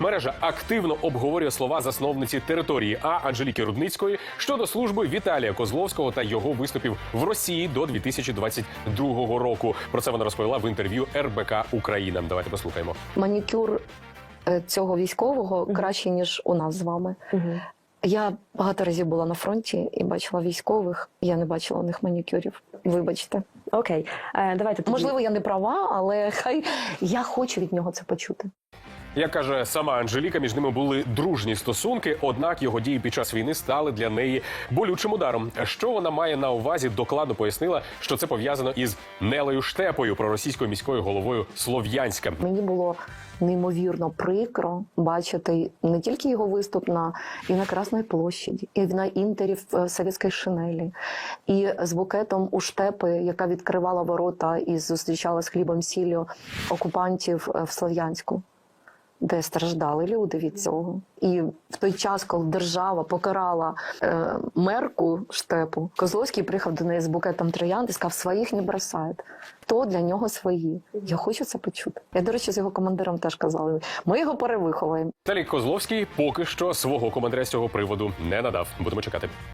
Мережа активно обговорює слова засновниці території А Анжеліки Рудницької щодо служби Віталія Козловського та його виступів в Росії до 2022 року. Про це вона розповіла в інтерв'ю РБК Україна. Давайте послухаємо. манікюр е, цього військового кращий, ніж у нас з вами. Я багато разів була на фронті і бачила військових. Я не бачила у них манікюрів. Вибачте. Окей, е, давайте. Можливо, я не права, але хай я хочу від нього це почути. Як каже сама Анжеліка, між ними були дружні стосунки, однак його дії під час війни стали для неї болючим ударом. Що вона має на увазі, докладно пояснила, що це пов'язано із Нелею Штепою, проросійською міською головою Слов'янська. Мені було неймовірно прикро бачити не тільки його виступ на і на Красній площаді, і на інтері в е, совєтській шинелі, і з букетом у штепи, яка відкривала ворота і зустрічала з хлібом сіллю окупантів е, в Слов'янську. Де страждали люди від цього, і в той час, коли держава покарала е, мерку штепу, Козловський приїхав до неї з букетом троянд і сказав, своїх не бросають. То для нього свої. Я хочу це почути. Я, до речі, з його командиром теж казали. Ми його перевиховуємо. Віталій Козловський поки що свого коментаря з цього приводу не надав. Будемо чекати.